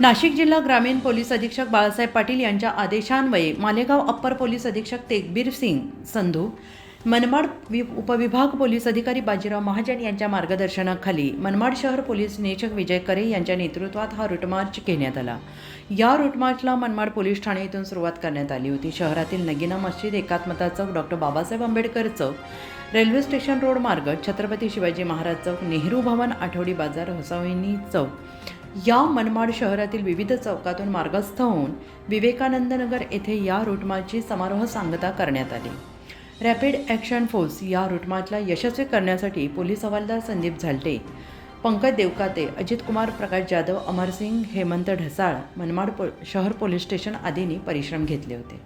नाशिक जिल्हा ग्रामीण पोलीस अधीक्षक बाळासाहेब पाटील यांच्या आदेशान्वये मालेगाव अप्पर पोलीस अधीक्षक तेगबीर सिंग संधू मनमाड वि उपविभाग पोलीस अधिकारी बाजीराव महाजन यांच्या मार्गदर्शनाखाली मनमाड शहर पोलीस निरीक्षक विजय करे यांच्या नेतृत्वात हा रूटमार्च घेण्यात आला. या रूटमार्चला मनमाड पोलीस ठाणे येथून सुरुवात करण्यात आली होती. शहरातील नगिना मस्जिद एकात्मता चौक डॉक्टर बाबासाहेब आंबेडकर चौक रेल्वे स्टेशन रोड मार्ग छत्रपती शिवाजी महाराज चौक नेहरू भवन आठवडी बाजार हुसाविनी चौक या मनमाड शहरातील विविध चौकातून मार्गस्थ होऊन विवेकानंदनगर येथे या रूटमार्चची समारोह सांगता करण्यात आली. रॅपिड ॲक्शन फोर्स या रुटमार्चला यशस्वी करण्यासाठी पोलीस हवालदार संदीप झालटे पंकज देवकाते अजित कुमार प्रकाश जाधव अमरसिंग हेमंत ढसाळ मनमाड पो शहर पोलीस स्टेशन आदींनी परिश्रम घेतले होते.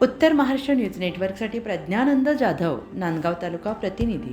उत्तर महाराष्ट्र न्यूज नेटवर्कसाठी प्रज्ञानंद जाधव नांदगाव तालुका प्रतिनिधी.